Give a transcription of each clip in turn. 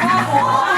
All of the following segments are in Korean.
โอ้โห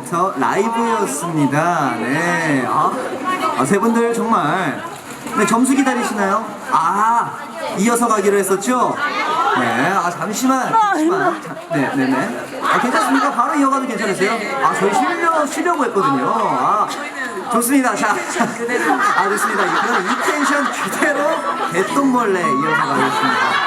필터 라이브였습니다. 네, 아, 아, 세 분들 정말 네, 점수 기다리시나요? 아, 이어서 가기로 했었죠? 네, 아 잠시만, 잠시만, 자, 네, 네, 네. 아, 괜찮습니까? 바로 이어가도 괜찮으세요? 아, 저희 쉬려, 쉬려고 했거든요. 아, 좋습니다. 자, 자, 아, 좋습니다. 그럼 이 텐션 그대로 개똥벌레 이어서 가겠습니다.